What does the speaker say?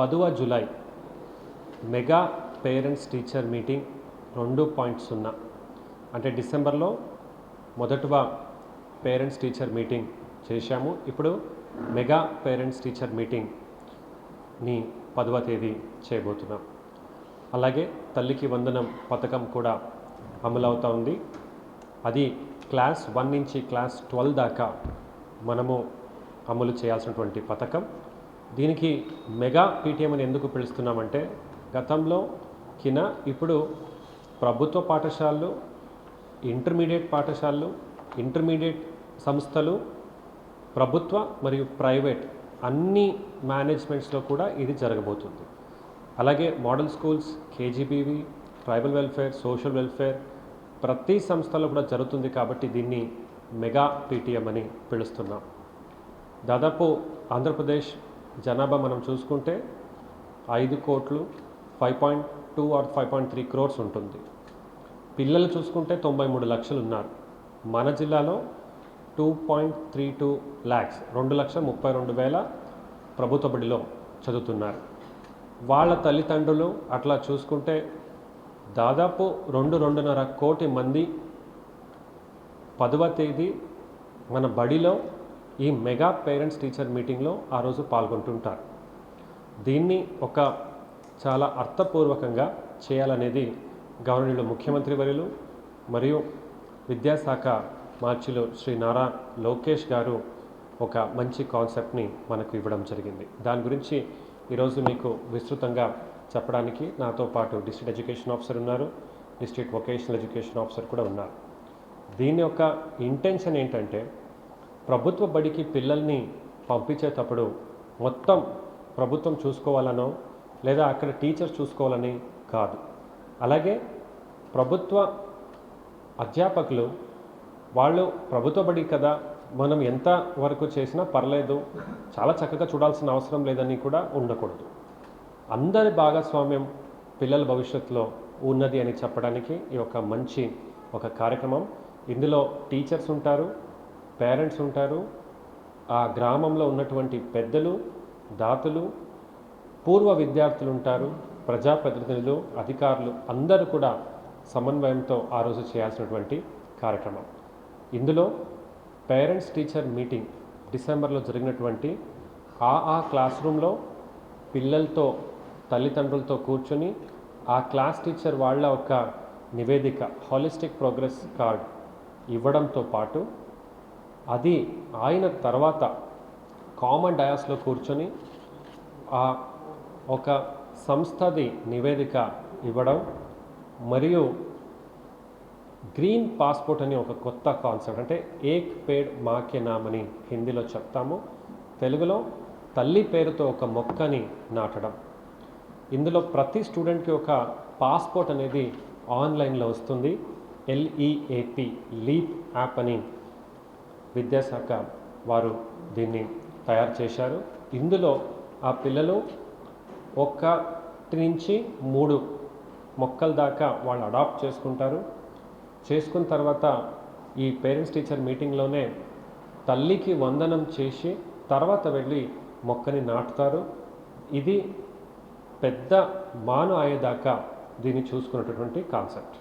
పదవ July mega parents teacher meeting రెండు point సున్నా. అంటే డిసెంబర్లో మొదటగా పేరెంట్స్ టీచర్ మీటింగ్ చేశాము. ఇప్పుడు మెగా పేరెంట్స్ టీచర్ మీటింగ్ని పదవ తేదీ చేయబోతున్నాం. అలాగే తల్లికి వందనం పథకం కూడా అమలవుతూ ఉంది. అది క్లాస్ వన్ నుంచి క్లాస్ ట్వెల్వ్ దాకా మనము అమలు చేయాల్సినటువంటి పథకం. దీనికి మెగా పీటీఎం అని ఎందుకు పిలుస్తున్నామంటే గతంలో కిన ఇప్పుడు ప్రభుత్వ పాఠశాలలు ఇంటర్మీడియట్ పాఠశాలలు ఇంటర్మీడియట్ సంస్థలు ప్రభుత్వ మరియు ప్రైవేట్ అన్ని మేనేజ్మెంట్స్లో కూడా ఇది జరగబోతుంది. అలాగే model schools KGBV tribal welfare social welfare ప్రతి సంస్థలో కూడా జరుగుతుంది కాబట్టి దీన్ని మెగా పీటీఎం అని పిలుస్తున్నాం. దాదాపు ఆంధ్రప్రదేశ్ జనాభా మనం చూసుకుంటే ఐదు కోట్లు five point two or five point three crores ఉంటుంది. పిల్లలు చూసుకుంటే తొంభై మూడు లక్షలు ఉన్నారు. మన జిల్లాలో two point three two lakhs రెండు లక్షల ముప్పై రెండు వేల ప్రభుత్వ బడిలో చదువుతున్నారు. వాళ్ళ తల్లిదండ్రులు అట్లా చూసుకుంటే దాదాపు రెండు రెండున్నర కోటి మంది పదవ తేదీ మన బడిలో ఈ మెగా పేరెంట్స్ టీచర్ మీటింగ్లో ఆ రోజు పాల్గొంటుంటారు. దీన్ని ఒక చాలా అర్థపూర్వకంగా చేయాలనేది గవర్నర్లు ముఖ్యమంత్రి వర్యులు మరియు విద్యాశాఖ మార్చిలో శ్రీ నారా లోకేష్ గారు ఒక మంచి కాన్సెప్ట్ని మనకు ఇవ్వడం జరిగింది. దాని గురించి ఈరోజు మీకు విస్తృతంగా చెప్పడానికి నాతో పాటు డిస్ట్రిక్ట్ ఎడ్యుకేషన్ ఆఫీసర్ ఉన్నారు. డిస్ట్రిక్ట్ వొకేషనల్ ఎడ్యుకేషన్ ఆఫీసర్ కూడా ఉన్నారు. దీని యొక్క ఇంటెన్షన్ ఏంటంటే ప్రభుత్వ బడికి పిల్లల్ని పంపించేటప్పుడు మొత్తం ప్రభుత్వం చూసుకోవాలనో లేదా అక్కడ టీచర్స్ చూసుకోవాలని కాదు. అలాగే ప్రభుత్వ అధ్యాపకులు వాళ్ళు ప్రభుత్వ బడి కదా మనం ఎంత వరకు చేసినా పర్లేదు చాలా చక్కగా చూడాల్సిన అవసరం లేదని కూడా ఉండకూడదు. అందరి భాగస్వామ్యం పిల్లల భవిష్యత్తులో ఉన్నది అని చెప్పడానికి ఈ ఒక మంచి ఒక కార్యక్రమం. ఇందులో టీచర్స్ ఉంటారు పేరెంట్స్ ఉంటారు ఆ గ్రామంలో ఉన్నటువంటి పెద్దలు దాతలు పూర్వ విద్యార్థులు ఉంటారు ప్రజాప్రతినిధులు అధికారులు అందరూ కూడా సమన్వయంతో ఆ రోజు చేయాల్సినటువంటి కార్యక్రమం. ఇందులో పేరెంట్స్ టీచర్ మీటింగ్ డిసెంబర్లో జరిగినటువంటి ఆ ఆ క్లాస్ రూమ్లో పిల్లలతో తల్లిదండ్రులతో కూర్చొని ఆ క్లాస్ టీచర్ వాళ్ళ ఒక నివేదిక హాలిస్టిక్ ప్రోగ్రెస్ కార్డ్ ఇవ్వడంతో పాటు అది ఆయన తర్వాత కామన్ డయాస్లో కూర్చొని ఆ ఒక సంస్థది నివేదిక ఇవ్వడం మరియు గ్రీన్ పాస్పోర్ట్ అని ఒక కొత్త కాన్సెప్ట్ అంటే ఏక్ పేడ్ మాకే నామని హిందీలో చెప్తాము. తెలుగులో తల్లి పేరుతో ఒక మొక్కని నాటడం. ఇందులో ప్రతి స్టూడెంట్కి ఒక పాస్పోర్ట్ అనేది ఆన్లైన్లో వస్తుంది. ఎల్ఈఏపి లీప్ యాప్ అని విద్యాశాఖ వారు దీన్ని తయారు చేశారు. ఇందులో ఆ పిల్లలు ఒకటి నుంచి మూడు మొక్కల దాకా వాళ్ళు అడాప్ట్ చేసుకుంటారు. చేసుకున్న తర్వాత ఈ పేరెంట్స్ టీచర్ మీటింగ్లోనే తల్లికి వందనం చేసి తర్వాత వెళ్ళి మొక్కని నాటుతారు. ఇది పెద్ద మాను అయ్యేదాకా దీన్ని చూసుకున్నటువంటి కాన్సెప్ట్